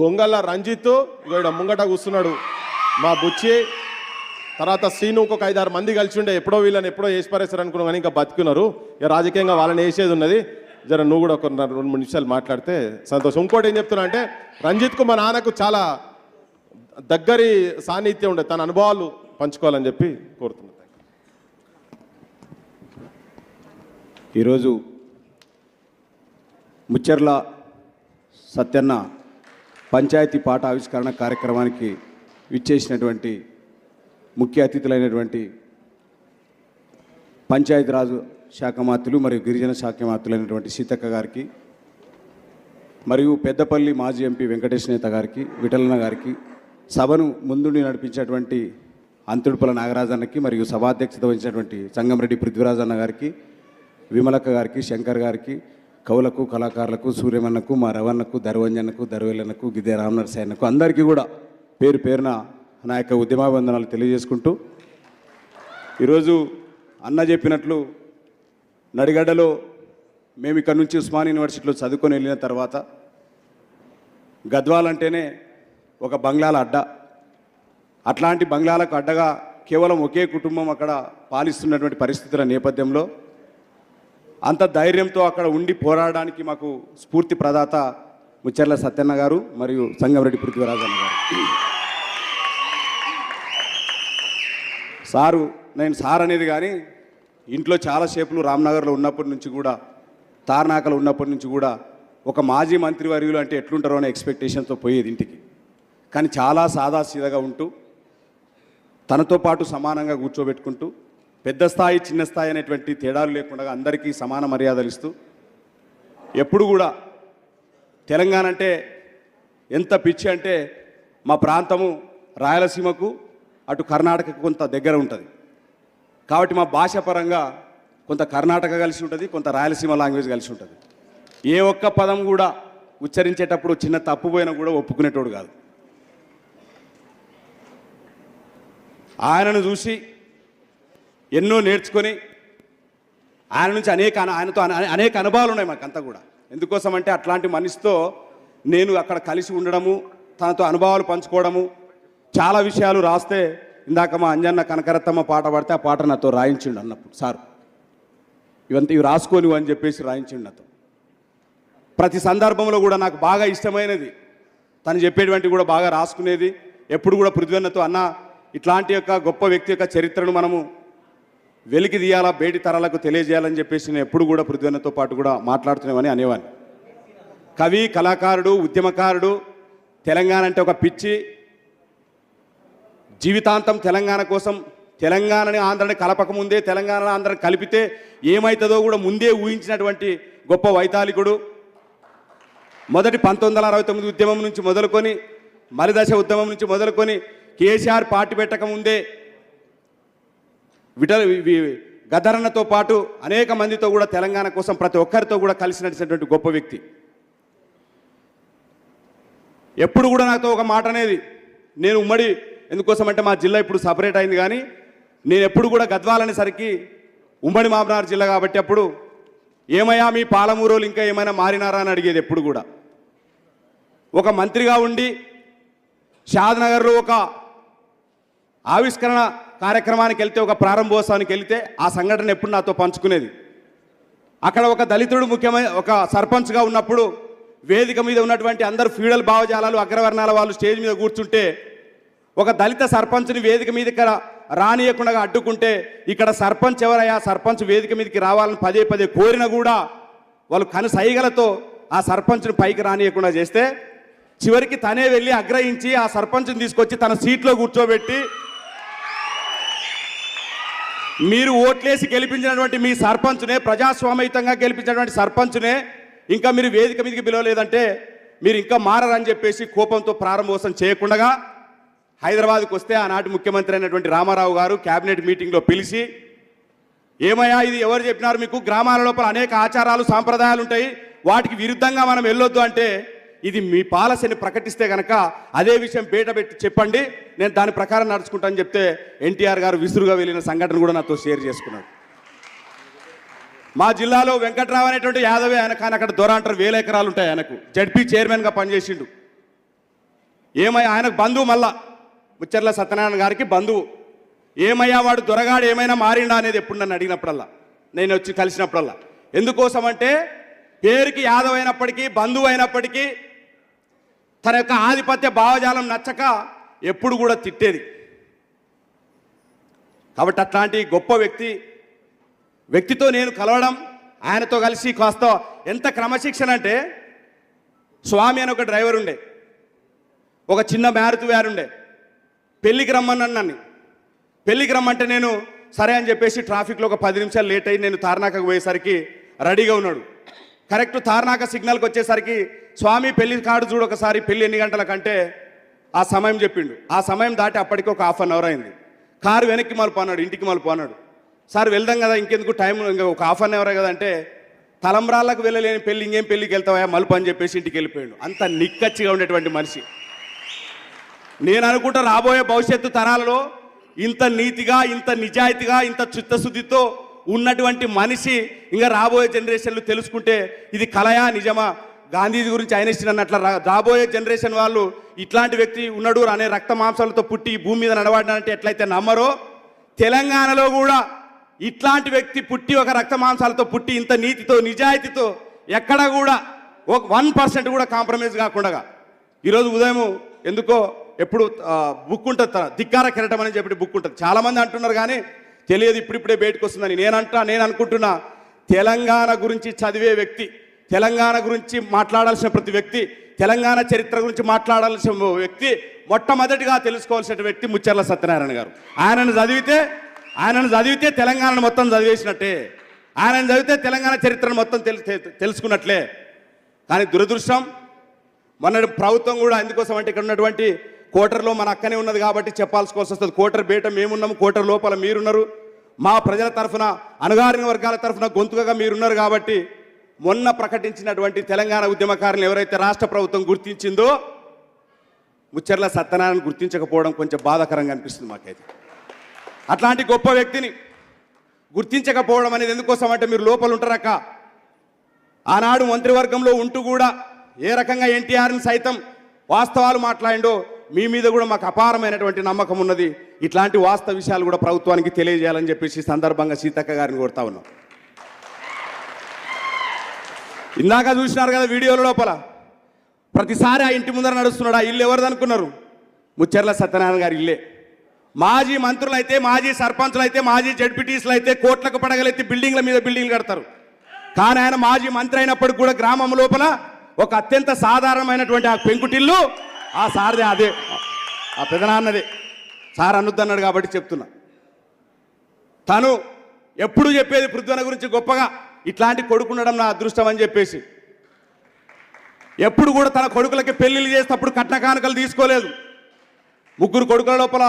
గొంగళ్ళ రంజిత్ ఇక్కడ ముంగట కూర్చున్నాడు. మా బుచ్చి తర్వాత శ్రీను ఒక ఐదారు మంది కలిసి ఉండే ఎప్పుడో వీళ్ళని ఎప్పుడో వేసి పారేస్తారు అనుకున్నాం కానీ ఇంకా బతుకున్నారు. ఇక రాజకీయంగా వాళ్ళని వేసేది ఉన్నది. జర నువ్వు కూడా ఒక రెండు మూడు నిమిషాలు మాట్లాడితే సంతోషం. ఇంకోటి ఏం చెప్తున్నా అంటే రంజిత్కు మా నాన్నకు చాలా దగ్గరి సాన్నిధ్యం ఉండే తన అనుభవాలు పంచుకోవాలని చెప్పి కోరుతున్నాను. ఈరోజు ముచ్చర్ల సత్యన్న పంచాయతీ పాట ఆవిష్కరణ కార్యక్రమానికి విచ్చేసినటువంటి ముఖ్య అతిథులైనటువంటి పంచాయతీరాజు శాఖ మాత్రులు మరియు గిరిజన శాఖ మాత్రులైనటువంటి సీతక్క గారికి మరియు పెద్దపల్లి మాజీ ఎంపీ వెంకటేష్ నేత గారికి విఠలన్న గారికి సభను ముందుండి నడిపించినటువంటి అంతుడుపల నాగరాజన్నకి మరియు సభాధ్యక్షత వహించినటువంటి సంగంరెడ్డి పృథ్వీరాజన్న గారికి విమలక్క గారికి శంకర్ గారికి కవులకు కళాకారులకు సూర్యమన్నకు మా రవణకు దర్వంజన్నకు దర్వేలన్నకు గిదే రామనరసాయన్నకు అందరికీ కూడా పేరు పేరున నా యొక్క ఉద్యమాబంధనాలు తెలియజేసుకుంటూ ఈరోజు అన్న చెప్పినట్లు నడిగడ్డలో మేము ఇక్కడ నుంచి ఉస్మాన్ యూనివర్సిటీలో చదువుకొని వెళ్ళిన తర్వాత గద్వాల్ అంటేనే ఒక బంగ్లాల అడ్డ. అట్లాంటి బంగ్లాలకు అడ్డగా కేవలం ఒకే కుటుంబం అక్కడ పాలిస్తున్నటువంటి పరిస్థితుల నేపథ్యంలో అంత ధైర్యంతో అక్కడ ఉండి పోరాడడానికి మాకు స్ఫూర్తి ప్రదాత ముచ్చర్ల సత్యన్న గారు మరియు సంగంరెడ్డి పృథ్వీరాజన్న గారు. సారు నేను సార్ అనేది కానీ ఇంట్లో చాలా సేపులు రామ్నగర్లో ఉన్నప్పటి నుంచి కూడా తార్నాకలు ఉన్నప్పటి నుంచి కూడా ఒక మాజీ మంత్రి వర్యులు అంటే ఎట్లుంటారో అనే ఎక్స్పెక్టేషన్తో పోయేది ఇంటికి. కానీ చాలా సాదాసీదగా ఉంటూ తనతో పాటు సమానంగా కూర్చోబెట్టుకుంటూ పెద్ద స్థాయి చిన్న స్థాయి అనేటువంటి తేడాలు లేకుండా అందరికీ సమాన మర్యాదలు ఇస్తూ ఎప్పుడు కూడా తెలంగాణ అంటే ఎంత పిచ్చి అంటే మా ప్రాంతము రాయలసీమకు అటు కర్ణాటకకు కొంత దగ్గర ఉంటుంది. కాబట్టి మా భాష పరంగా కొంత కర్ణాటక కలిసి ఉంటుంది కొంత రాయలసీమ లాంగ్వేజ్ కలిసి ఉంటుంది. ఏ ఒక్క పదం కూడా ఉచ్చరించేటప్పుడు చిన్న తప్పు పోయినా కూడా ఒప్పుకునేటోడు కాదు. ఆయనను చూసి ఎన్నో నేర్చుకొని ఆయన నుంచి అనేక ఆయనతో అనేక అనుభవాలు ఉన్నాయి మాకంతా కూడా. ఎందుకోసం అంటే అట్లాంటి మనిషితో నేను అక్కడ కలిసి ఉండడము తనతో అనుభవాలు పంచుకోవడము చాలా విషయాలు రాస్తే ఇందాక మా అంజన్న కనకరత్తమ్మ పాట పడితే ఆ పాట నాతో రాయించిండు అన్నప్పుడు సార్. ఇవంతా ఇవి రాసుకోని అని చెప్పేసి రాయించిండు నాతో. ప్రతి సందర్భంలో కూడా నాకు బాగా ఇష్టమైనది తను చెప్పేటువంటి కూడా బాగా రాసుకునేది. ఎప్పుడు కూడా పృథ్వన్నతో అన్న ఇట్లాంటి యొక్క గొప్ప వ్యక్తి యొక్క చరిత్రను మనము వెలికి తీయాలా బేటి తరాలకు తెలియజేయాలని చెప్పేసి నేను ఎప్పుడు కూడా పృథ్వీన్నతో పాటు కూడా మాట్లాడుతున్నామని అనేవాడిని. కవి కళాకారుడు ఉద్యమకారుడు తెలంగాణ అంటే ఒక పిచ్చి. జీవితాంతం తెలంగాణ కోసం తెలంగాణని ఆంధ్రని కలపక ముందే తెలంగాణ ఆంధ్రని కలిపితే ఏమవుతుందో కూడా ముందే ఊహించినటువంటి గొప్ప వైతాళికుడు. మొదటి పంతొమ్మిది వందల అరవై తొమ్మిది ఉద్యమం నుంచి మొదలుకొని మలిదశ ఉద్యమం నుంచి మొదలుకొని కేసీఆర్ పార్టీ పెట్టక ముందే విటల్ గద్దరన్నతో పాటు అనేక మందితో కూడా తెలంగాణ కోసం ప్రతి ఒక్కరితో కూడా కలిసి నడిచినటువంటి గొప్ప వ్యక్తి. ఎప్పుడు కూడా నాతో ఒక మాట అనేది నేను ఉమ్మడి ఎందుకోసం అంటే మా జిల్లా ఇప్పుడు సపరేట్ అయింది కానీ నేను ఎప్పుడు కూడా గద్వాలనేసరికి ఉమ్మడి మామనార్ జిల్లా కాబట్టి అప్పుడు ఏమయ్యా మీ పాలమూరోలు ఇంకా ఏమైనా మారినారా అని అడిగేది ఎప్పుడు కూడా. ఒక మంత్రిగా ఉండి షాద్నగర్లో ఒక ఆవిష్కరణ కార్యక్రమానికి వెళ్తే ఒక ప్రారంభోత్సవానికి వెళ్తే ఆ సంఘటన ఎప్పుడు నాతో పంచుకునేది. అక్కడ ఒక దళితుడు ముఖ్యమైన ఒక సర్పంచ్గా ఉన్నప్పుడు వేదిక మీద ఉన్నటువంటి అందరు ఫ్యూడల్ భావజాలాలు అగ్రవర్ణాల వాళ్ళు స్టేజ్ మీద కూర్చుంటే ఒక దళిత సర్పంచ్ని వేదిక మీద ఇక్కడ రానియకుండా అడ్డుకుంటే ఇక్కడ సర్పంచ్ ఎవరయ్యా? సర్పంచ్ వేదిక మీదకి రావాలని పదే పదే కోరిన కూడా వాళ్ళు కను సైగలతో ఆ సర్పంచ్ని పైకి రానియకుండా చేస్తే చివరికి తనే వెళ్ళి అగ్రహించి ఆ సర్పంచ్ని తీసుకొచ్చి తన సీట్లో కూర్చోబెట్టి మీరు ఓట్లేసి గెలిపించినటువంటి మీ సర్పంచ్నే ప్రజాస్వామ్యయుతంగా గెలిపించినటువంటి సర్పంచ్నే ఇంకా మీరు వేదిక మీదకి పిలవలేదంటే మీరు ఇంకా మారరని చెప్పేసి కోపంతో ప్రారంభోత్సవం చేయకుండా హైదరాబాద్కు వస్తే ఆనాటి ముఖ్యమంత్రి అయినటువంటి రామారావు గారు కేబినెట్ మీటింగ్లో పిలిచి ఏమయ్యా ఇది ఎవరు చెప్పినారు మీకు? గ్రామాల లోపల అనేక ఆచారాలు సాంప్రదాయాలు ఉంటాయి. వాటికి విరుద్ధంగా మనం వెళ్ళొద్దు అంటే ఇది మీ పాలసీని ప్రకటిస్తే కనుక అదే విషయం బయట పెట్టి చెప్పండి. నేను దాని ప్రకారం నడుచుకుంటాను చెప్తే ఎన్టీఆర్ గారు విసురుగా వెళ్ళిన సంఘటన కూడా నాతో షేర్ చేసుకున్నాడు మా జిల్లాలో వెంకట్రావు అనేటువంటి యాదవే ఆయన కానీ అక్కడ దొర అంటారు వేల ఎకరాలు ఉంటాయి ఆయనకు. జడ్పీ చైర్మన్గా పనిచేసిండు. ఏమయ్యా ఆయనకు బంధువు మళ్ళా ముచ్చర్ల సత్యనారాయణ గారికి బంధువు. ఏమయ్యా వాడు దొరగాడు ఏమైనా మారిండా అనేది ఎప్పుడు నన్ను అడిగినప్పుడల్లా. నేను వచ్చి కలిసినప్పుడల్లా. ఎందుకోసం అంటే పేరుకి యాదవ్ అయినప్పటికీ బంధువు అయినప్పటికీ తన యొక్క ఆధిపత్య భావజాలం నచ్చక ఎప్పుడు కూడా తిట్టేది. కాబట్టి అట్లాంటి గొప్ప వ్యక్తి వ్యక్తితో నేను కలవడం ఆయనతో కలిసి కాస్త ఎంత క్రమశిక్షణ అంటే స్వామి అని ఒక డ్రైవర్ ఉండే ఒక చిన్న మ్యారుతు వ్యారు ఉండే పెళ్ళికి రమ్మన్నాను నన్ను పెళ్ళికి రమ్మంటే నేను సరే అని చెప్పేసి ట్రాఫిక్లో ఒక పది నిమిషాలు లేట్ అయ్యి నేను తార్నాకకు పోయేసరికి రెడీగా ఉన్నాడు. కరెక్ట్ తార్నాక సిగ్నల్కి వచ్చేసరికి స్వామి పెళ్ళి కాడు చూడు ఒకసారి పెళ్ళి ఎన్ని గంటలకంటే ఆ సమయం చెప్పిండు. ఆ సమయం దాటి అప్పటికి ఒక హాఫ్ అన్ అవర్ అయింది. కారు వెనక్కి మలుపు ఇంటికి మలుపు సార్ వెళ్దాం కదా ఇంకెందుకు టైం? ఇంకా ఒక హాఫ్ అన్ అవర్ కదా అంటే తలంబ్రాలకు వెళ్ళలేని పెళ్ళి ఇంకేం పెళ్ళికి వెళ్తావా మలుపు అని చెప్పేసి ఇంటికి వెళ్ళిపోయాడు. అంత నిక్కచ్చిగా ఉండేటువంటి మనిషి. నేను అనుకుంటా రాబోయే భవిష్యత్తు తరాలలో ఇంత నీతిగా ఇంత నిజాయితీగా ఇంత చిత్తశుద్ధితో ఉన్నటువంటి మనిషి ఇంకా రాబోయే జనరేషన్లు తెలుసుకుంటే ఇది కలయా నిజమా? గాంధీజీ గురించి ఆయన ఇచ్చినట్ల రాబోయే జనరేషన్ వాళ్ళు ఇట్లాంటి వ్యక్తి ఉన్నాడు అనే రక్త మాంసాలతో పుట్టి భూమి మీద నడవడానంటే ఎట్లయితే నమ్మరో? తెలంగాణలో కూడా ఇట్లాంటి వ్యక్తి పుట్టి ఒక రక్త మాంసాలతో పుట్టి ఇంత నీతితో నిజాయితీతో ఎక్కడ కూడా ఒక వన్ పర్సెంట్ కూడా కాంప్రమైజ్ కాకుండా ఈరోజు ఉదయం ఎందుకో ఎప్పుడు బుక్ ఉంటుంది ధిక్కార కిరటం అని చెప్పి బుక్ ఉంటుంది. చాలామంది అంటున్నారు కానీ తెలియదు ఇప్పుడిప్పుడే బయటకు వస్తుందని. నేను నేను అనుకుంటున్నా తెలంగాణ గురించి చదివే వ్యక్తి తెలంగాణ గురించి మాట్లాడాల్సిన ప్రతి వ్యక్తి తెలంగాణ చరిత్ర గురించి మాట్లాడాల్సిన వ్యక్తి మొట్టమొదటిగా తెలుసుకోవాల్సిన వ్యక్తి ముచ్చర్ల సత్యనారాయణ గారు. ఆయనను చదివితే ఆయనను చదివితే తెలంగాణను మొత్తం చదివేసినట్టే. ఆయనను చదివితే తెలంగాణ చరిత్రను మొత్తం తెలు- తెలుసుకున్నట్లే. కానీ దురదృష్టం మొన్న ప్రభుత్వం కూడా అందుకోసం అంటే ఇక్కడ ఉన్నటువంటి కోటర్లో మన అక్కనే ఉన్నది కాబట్టి చెప్పాల్సి వస్తుంది. కోటర్ బయట మేమున్నాము కోటర్ లోపల మీరున్నారు. మా ప్రజల తరఫున అణగారిన వర్గాల తరఫున గొంతుకగా మీరున్నారు కాబట్టి మొన్న ప్రకటించినటువంటి తెలంగాణ ఉద్యమకారులు ఎవరైతే రాష్ట్ర ప్రభుత్వం గుర్తించిందో ముచ్చర్ల సత్యనారాయణ గుర్తించకపోవడం కొంచెం బాధాకరంగా అనిపిస్తుంది మాకైతే. అట్లాంటి గొప్ప వ్యక్తిని గుర్తించకపోవడం అనేది ఎందుకోసం అంటే మీరు లోపల ఉంటారక్క. ఆనాడు మంత్రివర్గంలో ఉంటూ కూడా ఏ రకంగా ఎన్టీఆర్ని సైతం వాస్తవాలు మాట్లాడిండో మీ మీద కూడా మాకు అపారమైనటువంటి నమ్మకం ఉన్నది. ఇట్లాంటి వాస్తవ విషయాలు కూడా ప్రభుత్వానికి తెలియజేయాలని చెప్పేసి సందర్భంగా సీతక్క గారిని కోరుతా ఉన్నాం. ఇందాక చూసినారు కదా వీడియోల లోపల. ప్రతిసారి ఆ ఇంటి ముందర నడుస్తున్నాడు ఆ ఇల్లు ఎవరిది అనుకున్నారు? ముచ్చర్ల సత్యనారాయణ గారి ఇల్లే. మాజీ మంత్రులు అయితే మాజీ సర్పంచులు అయితే మాజీ జడ్పీటీసులు అయితే కోట్లకు పడగలెత్తి బిల్డింగ్ల మీద బిల్డింగ్లు కడతారు. కానీ ఆయన మాజీ మంత్రి అయినప్పటికి కూడా గ్రామం లోపల ఒక అత్యంత సాధారణమైనటువంటి ఆ పెంకుటిల్లు ఆ సార్దే అదే. ఆ పెదనాన్నదే. సార్ అనుద్దన్నాడు కాబట్టి చెప్తున్నా. తను ఎప్పుడు చెప్పేది పృథ్వన గురించి గొప్పగా ఇట్లాంటి కొడుకుండడం నా అదృష్టం అని చెప్పేసి. ఎప్పుడు కూడా తన కొడుకులకి పెళ్ళిళ్ళు చేసేటప్పుడు కట్న కానుకలు తీసుకోలేదు. ముగ్గురు కొడుకుల లోపల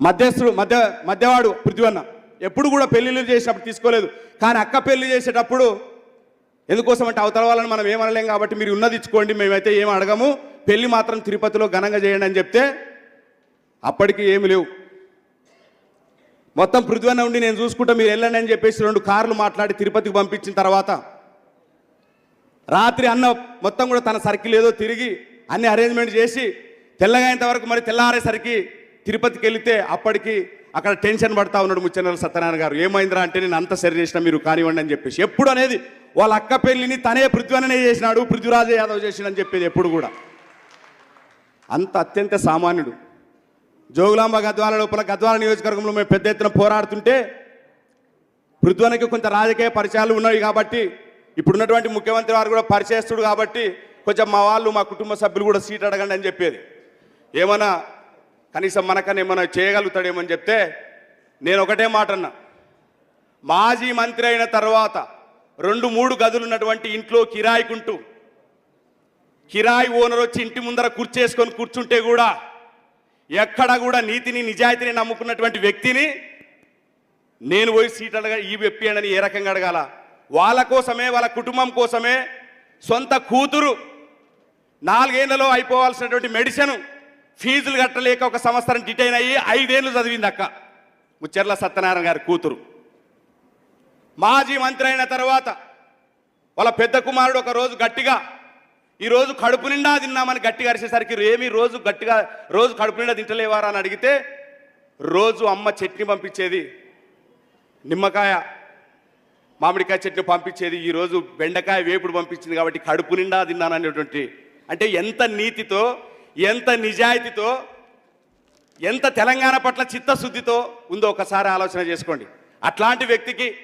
మధ్యస్థుడు మధ్య మధ్యవాడు పృథ్వన్న ఎప్పుడు కూడా పెళ్ళిళ్ళు చేసినప్పుడు తీసుకోలేదు. కానీ అక్క పెళ్ళి చేసేటప్పుడు ఎందుకోసం అంటే అవతల వాళ్ళని మనం ఏమనలేం కాబట్టి మీరు ఉన్నది ఇచ్చుకోండి మేమైతే ఏం అడగము. పెళ్ళి మాత్రం తిరుపతిలో ఘనంగా చేయండి అని చెప్తే అప్పటికి ఏమి లేవు. మొత్తం పృథ్వన్న ఉండి నేను చూసుకుంటా మీరు వెళ్ళండి అని చెప్పేసి రెండు కార్లు మాట్లాడి తిరుపతికి పంపించిన తర్వాత రాత్రి అన్న మొత్తం కూడా తన సర్కిల్ ఏదో తిరిగి అన్ని అరేంజ్మెంట్ చేసి తెల్లగైనంత వరకు మరి తెల్లారేసరికి తిరుపతికి వెళితే అప్పటికి అక్కడ టెన్షన్ పడతా ఉన్నాడు ముచ్చనల సత్యనారాయణ గారు. ఏమైందిరా అంటే నేను అంత సరి చేసిన మీరు కానివ్వండి అని చెప్పేసి. ఎప్పుడు అనేది వాళ్ళ అక్క పెళ్ళిని తనే పృథ్వననే చేసినాడు పృథ్వీరాజ యాదవ్ చేసినని చెప్పేది ఎప్పుడు కూడా. అంత అత్యంత సామాన్యుడు. జోగులాంబ గద్వాల లోపల గద్వాల నియోజకవర్గంలో మేము పెద్ద ఎత్తున పోరాడుతుంటే పృథ్వనికి కొంత రాజకీయ పరిచయాలు ఉన్నాయి కాబట్టి ఇప్పుడున్నటువంటి ముఖ్యమంత్రి వారు కూడా పరిచయస్తుడు కాబట్టి కొంచెం మా వాళ్ళు మా కుటుంబ సభ్యులు కూడా సీట్ అడగండి అని చెప్పేది. ఏమైనా కనీసం మనకన్నా ఏమైనా చేయగలుగుతాడేమని చెప్తే నేను ఒకటే మాట అన్నా. మాజీ మంత్రి అయిన తర్వాత రెండు మూడు గదులు ఉన్నటువంటి ఇంట్లో కిరాయికుంటూ కిరాయి ఓనర్ వచ్చి ఇంటి ముందర కుర్చేసుకొని కూర్చుంటే కూడా ఎక్కడ కూడా నీతిని నిజాయితీని నమ్ముకున్నటువంటి వ్యక్తిని నేను పోయి సీట్ అడగ ఈ వెప్పియండి ఏ రకంగా అడగాల? వాళ్ళ కోసమే వాళ్ళ కుటుంబం కోసమే సొంత కూతురు నాలుగేళ్ళలో అయిపోవాల్సినటువంటి మెడిసిన్ ఫీజులు కట్టలేక ఒక సంవత్సరం డిటైన్ అయ్యి ఐదేళ్ళు చదివింది అక్క. ముచ్చర్ల సత్యనారాయణ గారి కూతురు. మాజీ మంత్రి అయిన తర్వాత వాళ్ళ పెద్ద కుమారుడు ఒక రోజు గట్టిగా ఈరోజు కడుపు నిండా తిన్నామని గట్టిగా అరిసేసరికి ఏమి రోజు గట్టిగా రోజు కడుపు నిండా తింటలేవారా అని అడిగితే రోజు అమ్మ చట్నీ పంపించేది నిమ్మకాయ మామిడికాయ చట్నీ పంపించేది ఈరోజు బెండకాయ వేపుడు పంపించింది కాబట్టి కడుపు నిండా తిన్నాను అనేటువంటి. అంటే ఎంత నీతితో ఎంత నిజాయితీతో ఎంత తెలంగాణ పట్ల చిత్తశుద్ధితో ఉందో ఒకసారి ఆలోచన చేసుకోండి. అట్లాంటి వ్యక్తికి